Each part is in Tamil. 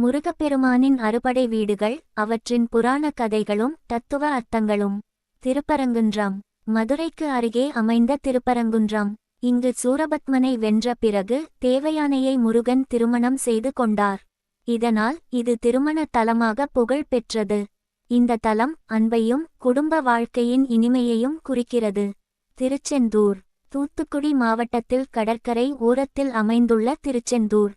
முருகப்பெருமானின் அறுபடை வீடுகள் அவற்றின் புராண கதைகளும் தத்துவ அர்த்தங்களும். திருப்பரங்குன்றம். மதுரைக்கு அருகே அமைந்த திருப்பரங்குன்றம். இங்கு சூரபத்மனை வென்ற பிறகு தேவயானையை முருகன் திருமணம் செய்து கொண்டார். இதனால் இது திருமண தலமாக புகழ் பெற்றது. இந்த தலம் அன்பையும் குடும்ப வாழ்க்கையின் இனிமையையும் குறிக்கிறது. திருச்செந்தூர். தூத்துக்குடி மாவட்டத்தில் கடற்கரை ஓரத்தில் அமைந்துள்ள திருச்செந்தூர்.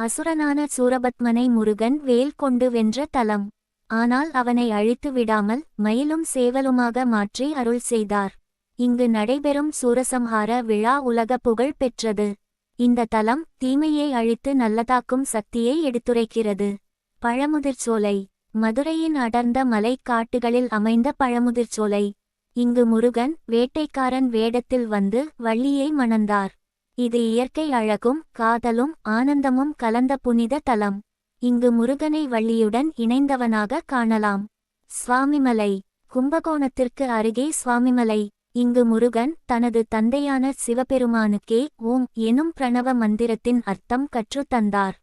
அசுரனான சூரபத்மனை முருகன் வேல் கொண்டு வென்ற தலம். ஆனால் அவனை அழித்து விடாமல் மயிலும் சேவலுமாக மாற்றி அருள் செய்தார். இங்கு நடைபெறும் சூரசம்ஹார விழா உலக புகழ் பெற்றது. இந்த தலம் தீமையை அழித்து நல்லதாக்கும் சக்தியை எடுத்துரைக்கிறது. பழமுதிர்ச்சோலை மதுரையின் அடர்ந்த மலைக் காட்டுகளில் அமைந்த பழமுதிர்ச்சோலை இங்கு முருகன் வேட்டைக்காரன் வேடத்தில் வந்து வள்ளியை மணந்தார். இது இயற்கை அழகும் காதலும் ஆனந்தமும் கலந்த புனித தலம். இங்கு முருகனை வள்ளியுடன் இணைந்தவனாக காணலாம். சுவாமிமலை. கும்பகோணத்திற்கு அருகே சுவாமிமலை. இங்கு முருகன் தனது தந்தையான சிவபெருமானுக்கே ஓம் எனும் பிரணவ மந்திரத்தின் அர்த்தம் கற்றுத்தந்தார்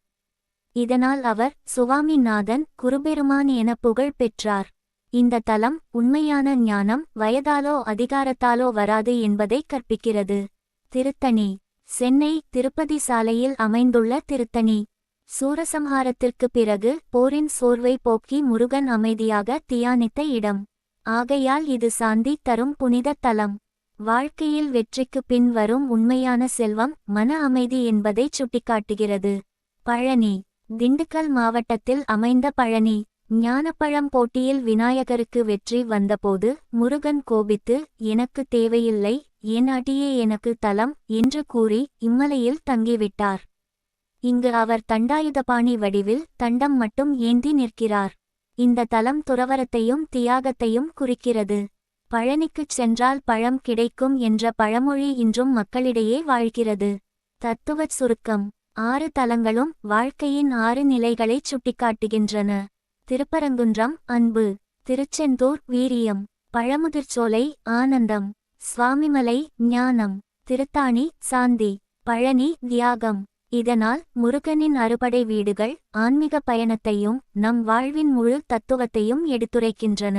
இதனால் அவர் சுவாமிநாதன் குருபெருமான் என புகழ் பெற்றார். இந்த தலம் உண்மையான ஞானம் வயதாலோ அதிகாரத்தாலோ வராது என்பதை கற்பிக்கிறது. திருத்தணி. சென்னை திருப்பதி சாலையில் அமைந்துள்ள திருத்தணி. சூரசம்ஹாரத்திற்கு பிறகு போரின் சோர்வை போக்கி முருகன் அமைதியாக தியானித்த இடம். ஆகையால் இது சாந்தி தரும் புனித தலம். வாழ்க்கையில் வெற்றிக்கு பின் வரும் உண்மையான செல்வம் மன அமைதி என்பதை சுட்டிக்காட்டுகிறது. பழனி. திண்டுக்கல் மாவட்டத்தில் அமைந்த பழனி. ஞானப்பழம் போட்டியில் விநாயகருக்கு வெற்றி வந்தபோது முருகன் கோபித்து எனக்கு தேவையில்லை என் அடியே எனக்கு தலம் என்று கூறி இம்மலையில் தங்கிவிட்டார். இங்கு அவர் தண்டாயுதபாணி வடிவில் தண்டம் மட்டும் ஏந்தி நிற்கிறார். இந்த தலம் துறவரத்தையும் தியாகத்தையும் குறிக்கிறது. பழனிக்குச் சென்றால் பழம் கிடைக்கும் என்ற பழமொழி இன்றும் மக்களிடையே வாழ்கிறது. தத்துவச் சுருக்கம். ஆறு தலங்களும் வாழ்க்கையின் ஆறு நிலைகளைச் சுட்டிக்காட்டுகின்றன. திருப்பரங்குன்றம் அன்பு. திருச்செந்தூர் வீரியம். பழமுதிர்ச்சோலை ஆனந்தம். சுவாமிமலை ஞானம் திருத்தாணி சாந்தி பழனி தியாகம். இதனால் முருகனின் அறுபடை வீடுகள் ஆன்மீக பயணத்தையும் நம் வாழ்வின் முழு தத்துவத்தையும் எடுத்துரைக்கின்றன.